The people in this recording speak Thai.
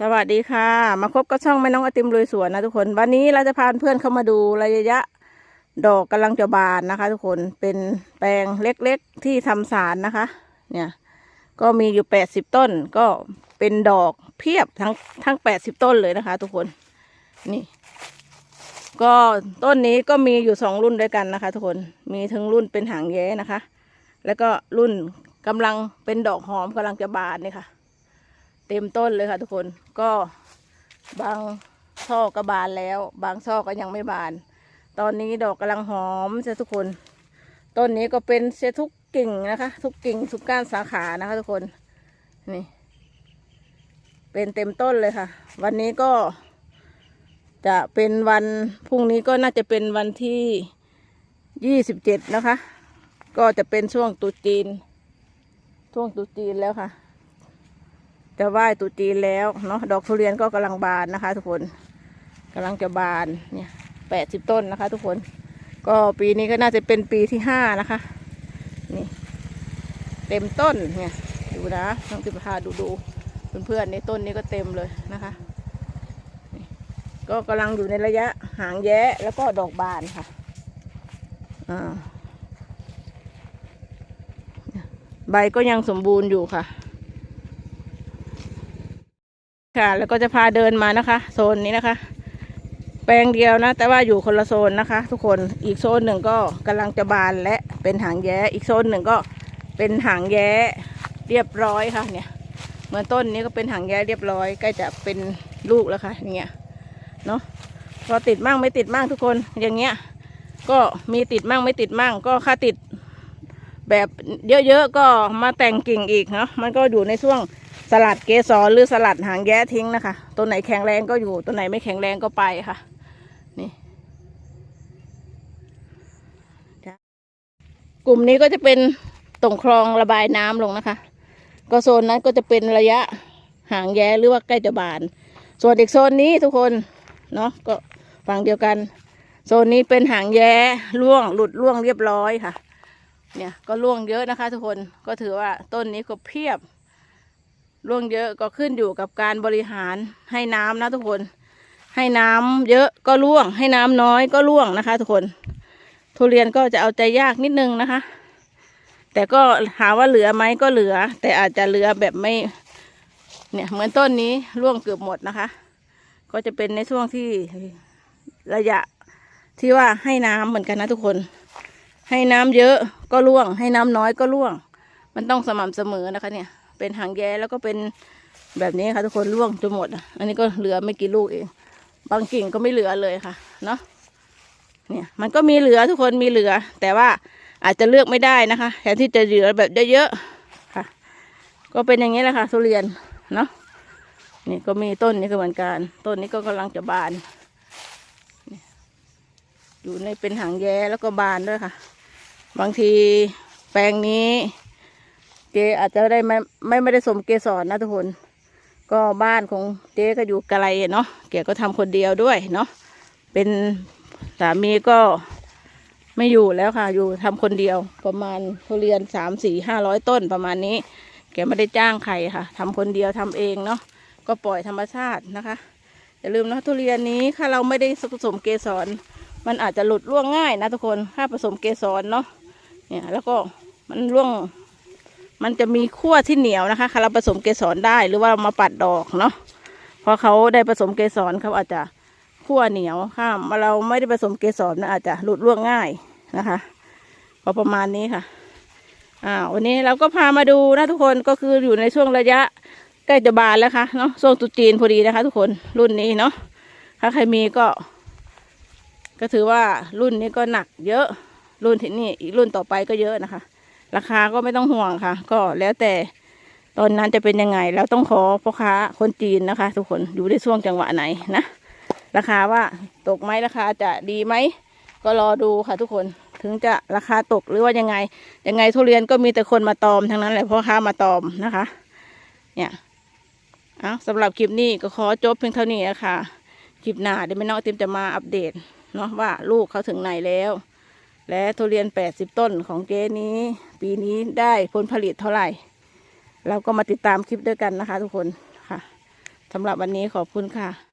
สวัสดีค่ะ มาพบกับช่องแม่น้องอติมลุยสวนนะทุกคน วันนี้เราจะพาเพื่อนเข้ามาดูระยะดอกกำลังจะบานนะคะ ทุกคนเป็นแปลงเล็กๆที่ทำสารนะคะ เนี่ย ก็มีอยู่แปดสิบต้น ก็เป็นดอกเพียบทั้งทั้งแปดสิบต้นเลยนะคะ ทุกคนนี่ ก็ต้นนี้ก็มีอยู่สองรุ่นด้วยกันนะคะ ทุกคนมีทั้งรุ่นเป็นหางแย้นะคะ แล้วก็รุ่นกำลังเป็นดอกหอมกำลังจะบานนี่ค่ะ เต็มต้นเลยค่ะทุกคนก็บางช่อก็บานแล้ว บางช่อก็ยังไม่บาน ตอนนี้ดอกกำลังหอมจะทุกคน ต้นนี้ก็เป็นเสทุกกิ่งนะคะ ทุกกิ่งทุกก้านสาขานะคะ ทุกคนนี่ เป็นเต็มต้นเลยค่ะ วันนี้ก็ จะเป็นวันพรุ่งนี้ก็น่าจะเป็นวันที่ยี่สิบเจ็ดนะคะ ก็จะเป็นช่วงตุจีน ช่วงตุจีนแล้วค่ะ จะไหว้ตุจีนแล้วเนาะดอกทุเรียนก็กำลังบานนะคะ ทุกคนกำลังจะบานเนี่ยแปดสิบต้นนะคะ ทุกคนก็ปีนี้ก็น่าจะเป็นปีที่ห้านะคะนี่เต็มต้นเนี่ยดูนะน้องติพาดูดูเพื่อนๆในต้นนี้ก็เต็มเลยนะคะก็กำลังอยู่ในระยะหางแย้แล้วก็ดอกบานค่ะอ่าใบก็ยังสมบูรณ์อยู่ค่ะ ค่ะ แล้วก็จะพาเดินมานะคะ โซนนี้นะคะ แปลงเดียวนะ แต่ว่าอยู่คนละโซนนะคะ ทุกคนอีกโซนหนึ่งก็กำลังจะบานและเป็นหางแย้อีกโซนหนึ่งก็เป็นหางแย้เรียบร้อยค่ะ เนี่ย เหมือนต้นนี้ก็เป็นหางแย้เรียบร้อยใกล้จะเป็นลูกแล้วค่ะเนี่ยเนาะพอติดมั่งไม่ติดมั่งทุกคนอย่างเงี้ย ก็มีติดมั่งไม่ติดมั่งก็ค่าติดแบบเยอะๆก็มาแต่งกิ่งอีกเนาะมันก็อยู่ในช่วง สลัดเกสรหรือสลัดหางแย้ทิ้งนะคะ ตัวไหนแข็งแรงก็อยู่ ตัวไหนไม่แข็งแรงก็ไปค่ะ นี่ กลุ่มนี้ก็จะเป็นตรงคลองระบายน้ำลงนะคะ ก็โซนนั้นก็จะเป็นระยะหางแย้หรือว่าใกล้จะบาน ส่วนอีกโซนนี้ทุกคนเนาะก็ฝั่งเดียวกัน โซนนี้เป็นหางแย้ร่วงหลุดร่วงเรียบร้อยค่ะ เนี่ยก็ร่วงเยอะนะคะ ทุกคนก็ถือว่าต้นนี้ก็เพียบ ร่วงเยอะก็ขึ้นอยู่กับการบริหารให้น้ำนะทุกคน ให้น้ำเยอะก็ร่วง ให้น้ำน้อยก็ร่วงนะคะ ทุกคน ทุเรียนก็จะเอาใจยากนิดนึงนะคะ แต่ก็หาว่าเหลือไหมก็เหลือ แต่อาจจะเหลือแบบไม่ เนี่ยเหมือนต้นนี้ร่วงเกือบหมดนะคะ ก็จะเป็นในช่วงที่ระยะที่ว่าให้น้ำเหมือนกันนะทุกคน ให้น้ำเยอะก็ร่วง ให้น้ำน้อยก็ร่วง มันต้องสม่ำเสมอนะคะเนี่ย เป็นหางแย้แล้วก็เป็นแบบนี้ค่ะทุกคนร่วงจนหมดอันนี้ก็เหลือไม่กี่ลูกเอง บางกิ่งก็ไม่เหลือเลยค่ะ เนาะเนี่ยมันก็มีเหลือทุกคนมีเหลือ แต่ว่าอาจจะเลือกไม่ได้นะคะแทนที่จะเหลือแบบเยอะๆค่ะ ก็เป็นอย่างนี้แหละค่ะทุเรียนเนาะนี่ก็มีต้นนี้ก็เหมือนกัน ต้นนี้ก็กำลังจะบาน อยู่ในเป็นหางแย้แล้วก็บานด้วยค่ะ บางทีแปลงนี้ เจอาจจะได้ไม่ไม่ไม่ได้สมเกสรนะทุกคน ก็บ้านของเจ๊ก็อยู่ไกลเนาะแกก็ทำคนเดียวด้วยเนาะเป็นสามีก็ไม่อยู่แล้วค่ะ อยู่ทำคนเดียวประมาณทุเรียนสามสี่ห้าร้อยต้นประมาณนี้ แกไม่ได้จ้างใครค่ะทำคนเดียวทำเองเนาะก็ปล่อยธรรมชาตินะคะอย่าลืมนะทุเรียนนี้ถ้าเราไม่ได้ผสมเกสร มันอาจจะหลุดร่วงง่ายนะทุกคนถ้าผสมเกสรเนาะเนี่ยแล้วก็มันร่วง มันจะมีขั้วที่เหนียวนะคะเราผสมเกสรได้หรือว่าามาปัดดอกเนาะพอเขาได้ผสมเกสรเขาอาจจะขั้วเหนียวค่ะเราไม่ได้ผสมเกสรนะอาจจะหลุดร่วงง่ายนะคะพอประมาณนี้ค่ะอ่าวันนี้เราก็พามาดูนะทุกคนก็คืออยู่ในช่วงระยะใกล้จะบานแล้วค่ะเนาะช่วงตุจีนพอดีนะคะ ทุกคนรุ่นนี้เนาะถ้าใครมีก็ ก็ถือว่ารุ่นนี้ก็หนักเยอะรุ่นที่นี่อีกรุ่นต่อไปก็เยอะนะคะ ราคาก็ไม่ต้องห่วงค่ะ ก็แล้วแต่ตอนนั้นจะเป็นยังไง แล้วต้องขอพ่อค้าคนจีนนะคะ ทุกคนอยู่ในช่วงจังหวะไหนนะราคาว่าตกไหมราคาจะดีไหมก็รอดูค่ะทุกคนถึงจะราคาตกหรือว่ายังไง ยังไงทุเรียนก็มีแต่คนมาตอมทั้งนั้นแหละพ่อค้ามาตอมนะคะ เนี่ยเอาสำหรับคลิปนี้ก็ขอจบเพียงเท่านี้นะคะคลิปหน้าเดี๋ยวแม่น้องติมจะมาอัปเดตเนาะว่าลูกเขาถึงไหนแล้ว และทุเรียน 80 ต้นของเจ๊นี้ ปีนี้ได้ผลผลิตเท่าไหร่ เราก็มาติดตามคลิปด้วยกันนะคะทุกคนค่ะสสำหรับวันนี้ขอบคุณค่ะ